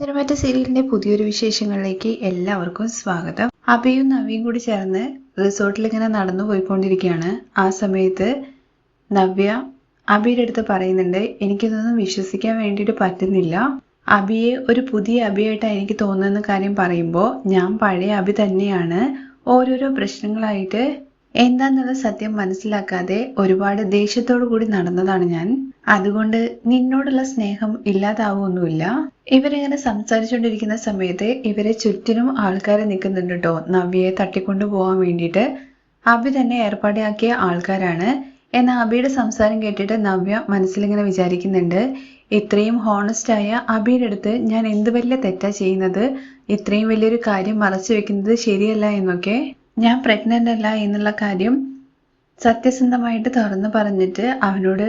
തിരുമറ്റ സീരിയലിന്റെ പുതിയൊരു വിശേഷങ്ങളിലേക്ക് എല്ലാവർക്കും സ്വാഗതം. അഭിയും നവ്യയും കൂടി ചേർന്ന് റിസോർട്ടിൽ ഇങ്ങനെ നടന്നു പോയിക്കൊണ്ടിരിക്കുകയാണ്. ആ സമയത്ത് നവ്യ അബിയുടെ അടുത്ത് പറയുന്നുണ്ട് എനിക്കിതൊന്നും വിശ്വസിക്കാൻ വേണ്ടിയിട്ട് പറ്റുന്നില്ല. അബിയെ ഒരു പുതിയ അബിയായിട്ടാണ് എനിക്ക് തോന്നുന്ന കാര്യം പറയുമ്പോൾ ഞാൻ പഴയ അബി തന്നെയാണ്. ഓരോരോ പ്രശ്നങ്ങളായിട്ട് എന്താന്നുള്ള സത്യം മനസ്സിലാക്കാതെ ഒരുപാട് ദേഷ്യത്തോടു കൂടി നടന്നതാണ് ഞാൻ. അതുകൊണ്ട് നിന്നോടുള്ള സ്നേഹം ഇല്ലാതാവൊന്നുമില്ല. ഇവരിങ്ങനെ സംസാരിച്ചുകൊണ്ടിരിക്കുന്ന സമയത്ത് ഇവരെ ചുറ്റിനും ആൾക്കാരെ നിൽക്കുന്നുണ്ട് കേട്ടോ. നവ്യയെ തട്ടിക്കൊണ്ടു പോകാൻ വേണ്ടിയിട്ട്. അബി തന്നെ ഏർപ്പാടാക്കിയ ആൾക്കാരാണ്. എന്നാൽ അബിയുടെ സംസാരം കേട്ടിട്ട് നവ്യ മനസ്സിലിങ്ങനെ വിചാരിക്കുന്നുണ്ട് ഇത്രയും ഹോണസ്റ്റ് ആയ അബിയുടെ അടുത്ത് ഞാൻ എന്ത് വലിയ തെറ്റാ ചെയ്യുന്നത്? ഇത്രയും വലിയൊരു കാര്യം മറച്ചു വെക്കുന്നത് ശരിയല്ല എന്നൊക്കെ. ഞാൻ പ്രഗ്നന്റ് അല്ല എന്നുള്ള കാര്യം സത്യസന്ധമായിട്ട് തുറന്നു പറഞ്ഞിട്ട് അവനോട്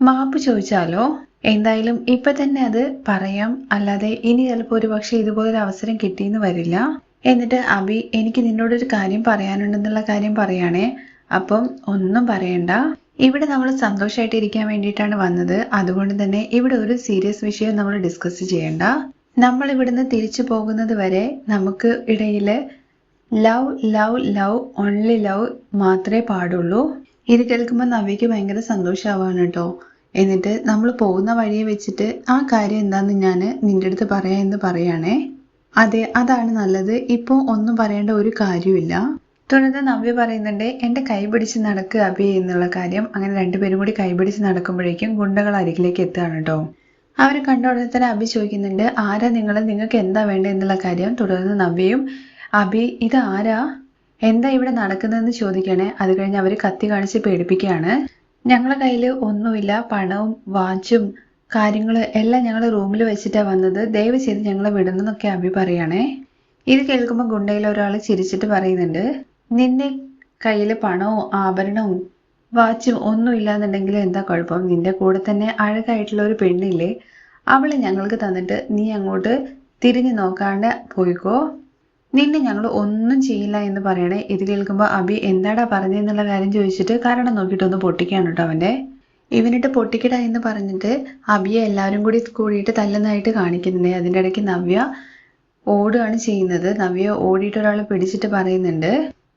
മാപ്പ് ചോദിച്ചാലോ? എന്തായാലും ഇപ്പൊ തന്നെ അത് പറയാം. അല്ലാതെ ഇനി ചിലപ്പോൾ ഒരു പക്ഷെ ഇതുപോലൊരു അവസരം കിട്ടിയെന്ന് വരില്ല. എന്നിട്ട് അബി എനിക്ക് നിന്നോടൊരു കാര്യം പറയാനുണ്ടെന്നുള്ള കാര്യം പറയാണേ. അപ്പം ഒന്നും പറയണ്ട. ഇവിടെ നമ്മൾ സന്തോഷമായിട്ട് ഇരിക്കാൻ വേണ്ടിയിട്ടാണ് വന്നത്. അതുകൊണ്ട് തന്നെ ഇവിടെ ഒരു സീരിയസ് വിഷയം നമ്മൾ ഡിസ്കസ് ചെയ്യണ്ട. നമ്മൾ ഇവിടുന്ന് തിരിച്ചു പോകുന്നത് വരെ നമുക്ക് ഇടയിൽ love love love only love മാത്രമേ പാടുള്ളൂ. ഇത് കേൾക്കുമ്പോൾ നവ്യയ്ക്ക് ഭയങ്കര സന്തോഷമാവാണ് കേട്ടോ. എന്നിട്ട് നമ്മൾ പോകുന്ന വഴിയെ വെച്ചിട്ട് ആ കാര്യം എന്താണെന്ന് ഞാൻ നിന്റെ അടുത്ത് പറയാം എന്ന് പറയുകയാണേ അതെ അതാണ് നല്ലത്. ഇപ്പോൾ ഒന്നും പറയേണ്ട ഒരു കാര്യമില്ല തുടർന്ന് നവ്യ പറയുന്നുണ്ട് എന്റെ കൈ പിടിച്ച് നടക്കുക അബി എന്നുള്ള കാര്യം. അങ്ങനെ രണ്ടുപേരും കൂടി കൈ പിടിച്ച് നടക്കുമ്പോഴേക്കും ഗുണ്ടകൾ അരികിലേക്ക് എത്തുകയാണ് കേട്ടോ. അവർ കണ്ട ഉടനെ തന്നെ അബി ചോദിക്കുന്നുണ്ട് ആരാ നിങ്ങൾ നിങ്ങൾക്ക് എന്താ വേണ്ടത് എന്നുള്ള കാര്യം. തുടർന്ന് നവ്യയും അബി ഇതാരാ? എന്താ ഇവിടെ നടക്കുന്നതെന്ന് ചോദിക്കണേ. അത് കഴിഞ്ഞ് അവർ കത്തി കാണിച്ച് പേടിപ്പിക്കുകയാണ്. ഞങ്ങളുടെ കയ്യിൽ ഒന്നുമില്ല. പണവും വാച്ചും കാര്യങ്ങൾ എല്ലാം ഞങ്ങൾ റൂമിൽ വെച്ചിട്ടാണ് വന്നത്. ദയവ് ചെയ്ത് ഞങ്ങളെ വിടുന്നതൊക്കെ അബി പറയണേ. ഇത് കേൾക്കുമ്പോൾ ഗുണ്ടയിൽ ഒരാൾ ചിരിച്ചിട്ട് പറയുന്നുണ്ട്. നിന്റെ കയ്യിൽ പണവും ആഭരണവും വാച്ചും ഒന്നും ഇല്ലാന്നുണ്ടെങ്കിൽ എന്താ കുഴപ്പം? നിന്റെ കൂടെ തന്നെ അഴകായിട്ടുള്ള ഒരു പെണ്ണില്ലേ? അവളെ ഞങ്ങൾക്ക് തന്നിട്ട് നീ അങ്ങോട്ട് തിരിഞ്ഞു നോക്കാണ്ട് പോയിക്കോ. നിന്നെ ഞങ്ങൾ ഒന്നും ചെയ്യില്ല എന്ന് പറയണേ. ഇത് കേൾക്കുമ്പോൾ അബി എന്താടാ പറഞ്ഞതെന്നുള്ള കാര്യം ചോദിച്ചിട്ട് കാരണം നോക്കിയിട്ടൊന്ന് പൊട്ടിക്കാണ് കേട്ടോ അവന്റെ. ഇവനിട്ട് പൊട്ടിക്കട എന്ന് പറഞ്ഞിട്ട് അബിയെ എല്ലാവരും കൂടി കൂടിയിട്ട് തല്ലുന്നതായിട്ട് കാണിക്കുന്നുണ്ട്. അതിന്റെ ഇടയ്ക്ക് നവ്യ ഓടുകയാണ് ചെയ്യുന്നത്. നവ്യ ഓടിയിട്ട് ഒരാൾ പിടിച്ചിട്ട് പറയുന്നുണ്ട്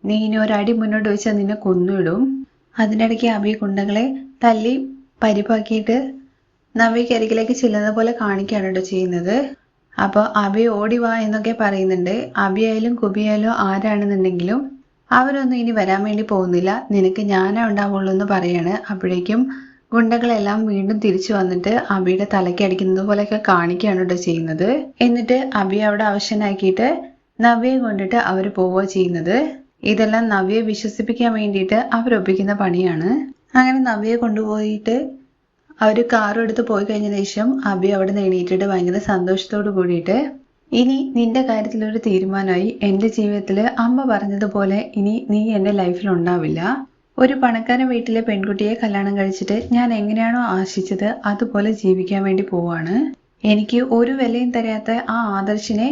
നീ ഇനി ഒരടി മുന്നോട്ട് വെച്ചാൽ നിന്നെ കൊന്നിടും. അതിനിടയ്ക്ക് അബി കുണ്ടകളെ തല്ലി പരിപ്പാക്കിയിട്ട് നവ്യക്ക് അരികിലേക്ക് ചെല്ലുന്ന പോലെ കാണിക്കുകയാണ് കേട്ടോ ചെയ്യുന്നത്. അപ്പോൾ അബി ഓടി വാ എന്നൊക്കെ പറയുന്നുണ്ട്. അബിയായാലും കുബിയായാലും ആരാണെന്നുണ്ടെങ്കിലും അവരൊന്നും ഇനി വരാൻ വേണ്ടി പോകുന്നില്ല. നിനക്ക് ഞാനേ ഉണ്ടാവുള്ളൂ എന്ന് പറയാണ്. അപ്പോഴേക്കും ഗുണ്ടകളെല്ലാം വീണ്ടും തിരിച്ചു വന്നിട്ട് അബിയുടെ തലയ്ക്ക് അടിക്കുന്നത് പോലെയൊക്കെ കാണിക്കുകയാണ് കേട്ടോ ചെയ്യുന്നത്. എന്നിട്ട് അബി അവിടെ അവശനാക്കിയിട്ട് നവ്യയെ കൊണ്ടിട്ട് അവർ പോവുക ചെയ്യുന്നത്. ഇതെല്ലാം നവ്യയെ വിശ്വസിപ്പിക്കാൻ വേണ്ടിയിട്ട് അവരൊപ്പിക്കുന്ന പണിയാണ്. അങ്ങനെ നവ്യയെ കൊണ്ടുപോയിട്ട് അവർ കാറും എടുത്ത് പോയി കഴിഞ്ഞ ശേഷം അബി അവിടെ നിന്ന് എണീറ്റിട്ട് ഭയങ്കര സന്തോഷത്തോട് കൂടിയിട്ട് ഇനി നിന്റെ കാര്യത്തിൽ ഒരു തീരുമാനമായി. എന്റെ ജീവിതത്തിൽ അമ്മ പറഞ്ഞതുപോലെ ഇനി നീ എന്റെ ലൈഫിൽ ഉണ്ടാവില്ല. ഒരു പണക്കാരൻ വീട്ടിലെ പെൺകുട്ടിയെ കല്യാണം കഴിച്ചിട്ട് ഞാൻ എങ്ങനെയാണോ ആശിച്ചത് അതുപോലെ ജീവിക്കാൻ വേണ്ടി പോവാണ്. എനിക്ക് ഒരു വിലയും തരാത്ത ആ ആദർശിനെ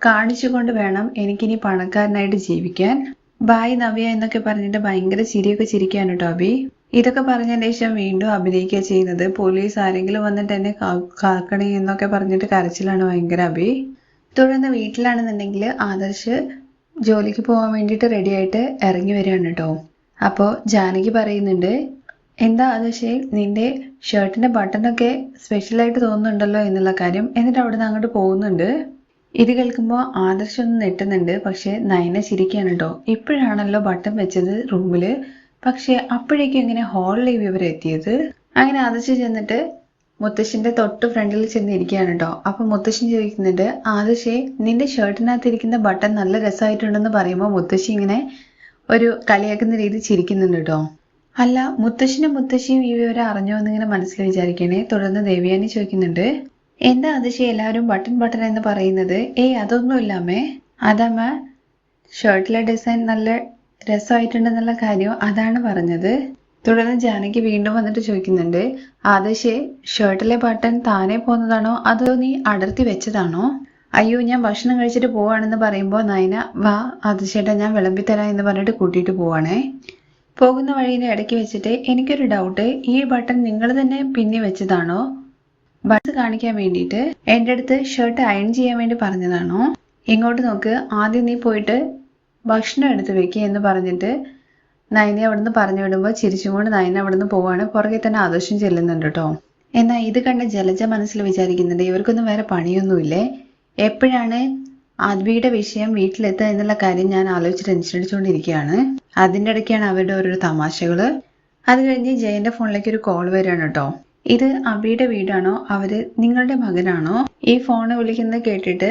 കാണിച്ചുകൊണ്ട് വേണം എനിക്കിനി പണക്കാരനായിട്ട് ജീവിക്കാൻ. ബായ് നവ്യ എന്നൊക്കെ പറഞ്ഞിട്ട് ഭയങ്കര ചിരിയൊക്കെ ചിരിക്കാനോ ടോബി ഇതൊക്കെ പറഞ്ഞതിന് ശേഷം വീണ്ടും അഭിനയിക്കുക ചെയ്യുന്നത്. പോലീസ് ആരെങ്കിലും വന്നിട്ട് എന്നെ കാക്കണേ എന്നൊക്കെ പറഞ്ഞിട്ട് കരച്ചിലാണ് ഭയങ്കര അഭി. തുടർന്ന് വീട്ടിലാണെന്നുണ്ടെങ്കിൽ ആദർശ് ജോലിക്ക് പോകാൻ വേണ്ടിയിട്ട് റെഡി ആയിട്ട് ഇറങ്ങി വരികയാണ് കേട്ടോ. അപ്പോൾ ജാനകി പറയുന്നുണ്ട് എന്താ ആദർശേ നിന്റെ ഷർട്ടിന്റെ ബട്ടണൊക്കെ സ്പെഷ്യലായിട്ട് തോന്നുന്നുണ്ടല്ലോ എന്നുള്ള കാര്യം എന്നിട്ട് അവിടെ നിന്ന് അങ്ങോട്ട് പോകുന്നുണ്ട്. ഇത് കേൾക്കുമ്പോൾ ആദർശ് ഒന്ന് നെട്ടുന്നുണ്ട് പക്ഷെ നയന ചിരിക്കുകയാണ് കേട്ടോ. ഇപ്പോഴാണല്ലോ ബട്ടൺ വെച്ചത് റൂമിൽ പക്ഷെ അപ്പോഴേക്കും ഇങ്ങനെ ഹാളിൽ വിവരം എത്തിയത്. അങ്ങനെ അതച്ച് ചെന്നിട്ട് മുത്തശ്ശിന്റെ തൊട്ട് ഫ്രണ്ടിൽ ചെന്ന് ഇരിക്കുകയാണ് കേട്ടോ. അപ്പൊ മുത്തശ്ശി ചോദിക്കുന്നുണ്ട് ആദശേ നിന്റെ ഷർട്ടിനകത്ത് ഇരിക്കുന്ന ബട്ടൺ നല്ല രസമായിട്ടുണ്ടെന്ന് പറയുമ്പോൾ മുത്തശ്ശി ഇങ്ങനെ ഒരു കളിയാക്കുന്ന രീതി ചിരിക്കുന്നുണ്ട് കേട്ടോ. അല്ല മുത്തശ്ശനും മുത്തശ്ശിയും ഈ വിവരം അറിഞ്ഞോ എന്നിങ്ങനെ മനസ്സിൽ വിചാരിക്കണേ. തുടർന്ന് ദേവിയാനി ചോദിക്കുന്നുണ്ട് എന്താ അതിശയം എല്ലാവരും ബട്ടൺ ബട്ടൺ എന്ന് പറയുന്നത്? ഏയ് അതൊന്നുമില്ല അമ്മേ. അതമ്മ ഷർട്ടിലെ ഡിസൈൻ നല്ല രസമായിട്ടുണ്ടെന്നുള്ള കാര്യം അതാണ് പറഞ്ഞത്. തുടർന്ന് ജാനകി വീണ്ടും വന്നിട്ട് ചോദിക്കുന്നുണ്ട് ആദശേ ഷർട്ടിലെ ബട്ടൺ താനെ പോന്നതാണോ? അതോ നീ അടർത്തി വെച്ചതാണോ? അയ്യോ ഞാൻ ഭക്ഷണം കഴിച്ചിട്ട് പോവാണെന്ന് പറയുമ്പോൾ നയന വാ ആദശേട്ടാ ഞാൻ വിളമ്പിത്തരാം എന്ന് പറഞ്ഞിട്ട് കൂട്ടിയിട്ട് പോവാണേ. പോകുന്ന വഴിയുടെ ഇടയ്ക്ക് വെച്ചിട്ട് എനിക്കൊരു ഡൗട്ട് ഈ ബട്ടൺ നിങ്ങൾ തന്നെ പിന്നി വെച്ചതാണോ? ബട്ടൺ കാണിക്കാൻ വേണ്ടിയിട്ട് എന്റെ അടുത്ത് ഷർട്ട് അയൺ ചെയ്യാൻ വേണ്ടി പറഞ്ഞതാണോ? ഇങ്ങോട്ട് നോക്ക് ആദ്യം നീ പോയിട്ട് ഭക്ഷണം എടുത്ത് വെക്കുക എന്ന് പറഞ്ഞിട്ട് നയനെ അവിടുന്ന് പറഞ്ഞു വിടുമ്പോൾ ചിരിച്ചുകൊണ്ട് നയന അവിടുന്ന് പോവാണ്. പുറകെ തന്നെ ആദർശം ചെല്ലുന്നുണ്ട് കേട്ടോ എന്നാൽ ഇത് കണ്ട ജലജ മനസ്സിൽ വിചാരിക്കുന്നുണ്ട് ഇവർക്കൊന്നും വേറെ പണിയൊന്നുമില്ലേ? എപ്പോഴാണ് ആദ്വിയുടെ വിഷയം വീട്ടിലെത്തുക എന്നുള്ള കാര്യം ഞാൻ ആലോചിച്ച് ടെൻഷൻ അടിച്ചുകൊണ്ടിരിക്കുകയാണ്. അതിന്റെ ഇടയ്ക്കാണ് അവരുടെ ഓരോ തമാശകൾ. അത് കഴിഞ്ഞ് ജയന്റെ ഫോണിലേക്ക് ഒരു കോൾ വരികയാണ് കേട്ടോ ഇത് അബിയുടെ വീടാണോ? അവർ നിങ്ങളുടെ മകനാണോ? ഈ ഫോണ് വിളിക്കുന്നത് കേട്ടിട്ട്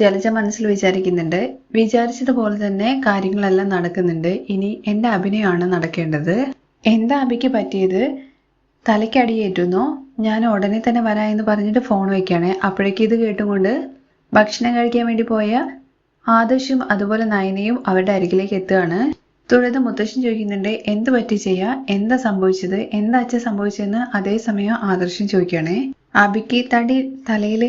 ജലജ മനസ്സിൽ വിചാരിക്കുന്നുണ്ട്. വിചാരിച്ചതുപോലെ തന്നെ കാര്യങ്ങളെല്ലാം നടക്കുന്നുണ്ട്. ഇനി എന്റെ അഭിനയമാണ് നടക്കേണ്ടത്. എന്താ അഭിക്ക് പറ്റിയത്? തലയ്ക്കടിയേറ്റുന്നു ഞാൻ ഉടനെ തന്നെ വരാ എന്ന് പറഞ്ഞിട്ട് ഫോൺ വയ്ക്കുകയാണ് അപ്പോഴേക്കും ഇത് കേട്ടുകൊണ്ട് ഭക്ഷണം കഴിക്കാൻ വേണ്ടി പോയ ആദർശും അതുപോലെ നയനയും അവരുടെ അരികിലേക്ക് എത്തുകയാണ്. തുടർന്ന് മുത്തശ്ശൻ ചോദിക്കുന്നുണ്ട് എന്ത് പറ്റി ചെയ്യുക എന്താ സംഭവിച്ചത്? എന്താ അച്ഛൻ സംഭവിച്ചതെന്ന്? അതേസമയം ആദർശം ചോദിക്കുകയാണേ. അബിക്ക് തടി തലയിൽ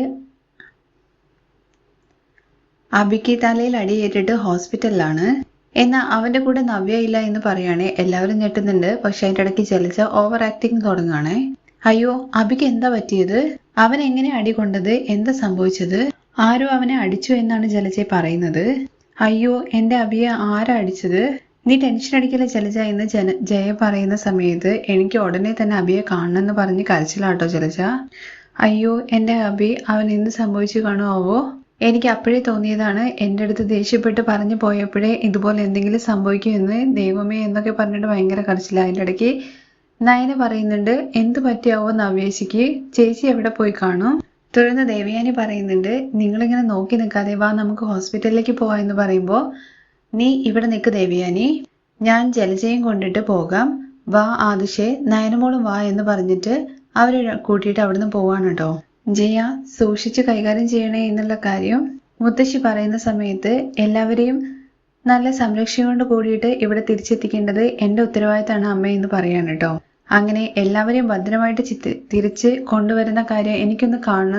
അബിക്ക് തലയിൽ അടിയേറ്റിട്ട് ഹോസ്പിറ്റലിലാണ്. എന്നാൽ അവന്റെ കൂടെ നവ്യ ഇല്ല എന്ന് പറയുകയാണെ എല്ലാവരും ഞെട്ടുന്നുണ്ട്. പക്ഷെ അതിന്റെ ഇടയ്ക്ക് ചലിച്ച ഓവർ ആക്ടിങ് തുടങ്ങുകയാണേ. അയ്യോ അബിക്ക് എന്താ പറ്റിയത്? അവൻ എങ്ങനെ അടി കൊണ്ടത്? എന്താ സംഭവിച്ചത്? ആരോ അവനെ അടിച്ചു എന്നാണ് ജലജ പറയുന്നത്. അയ്യോ എന്റെ അബിയെ ആരാ അടിച്ചത്? നീ ടെൻഷൻ അടിക്കില്ല ജലജ എന്ന് ജന ജയ പറയുന്ന സമയത്ത് എനിക്ക് ഉടനെ തന്നെ അബിയെ കാണണമെന്ന് പറഞ്ഞ് കരച്ചിലാട്ടോ ജലജ. അയ്യോ എന്റെ അബി അവൻ എന്ത് സംഭവിച്ചു കാണുമാവോ എനിക്ക് അപ്പോഴേ തോന്നിയതാണ് എന്റെ അടുത്ത് ദേഷ്യപ്പെട്ട് പറഞ്ഞു പോയപ്പോഴേ ഇതുപോലെ എന്തെങ്കിലും സംഭവിക്കുമെന്ന് ദൈവമേ എന്നൊക്കെ പറഞ്ഞിട്ട് ഭയങ്കര കരച്ചില്ല അതിന്റെ ഇടയ്ക്ക് നയന പറയുന്നുണ്ട് എന്ത് പറ്റിയാവോ നവ്യേശിക്ക് ചേച്ചി എവിടെ പോയി കാണും? തുടർന്ന് ദേവയാനി പറയുന്നുണ്ട് നിങ്ങളിങ്ങനെ നോക്കി നിൽക്കാതെ വാ നമുക്ക് ഹോസ്പിറ്റലിലേക്ക് പോവാം എന്ന് പറയുമ്പോൾ നീ ഇവിടെ നിൽക്ക് ദേവയാനി. ഞാൻ ജലജയം കൊണ്ടിട്ട് പോകാം. വാ ആദിശേ നയനമോളും വാ എന്ന് പറഞ്ഞിട്ട് അവരെ കൂട്ടിയിട്ട് അവിടുന്ന് പോവാണ് കേട്ടോ. ജയ സൂക്ഷിച്ച് കൈകാര്യം ചെയ്യണേ എന്നുള്ള കാര്യം മുത്തശ്ശി പറയുന്ന സമയത്ത് എല്ലാവരെയും നല്ല സംരക്ഷയോട് കൂടിയിട്ട് ഇവിടെ തിരിച്ചെത്തിക്കേണ്ടത് എന്റെ ഉത്തരവാദിത്തമാണ് അമ്മ എന്ന് പറയാണ് കേട്ടോ അങ്ങനെ എല്ലാവരെയും ഭദ്രമായിട്ട് ചിത്തി തിരിച്ച് കൊണ്ടുവരുന്ന കാര്യം എനിക്കൊന്ന് കാണണം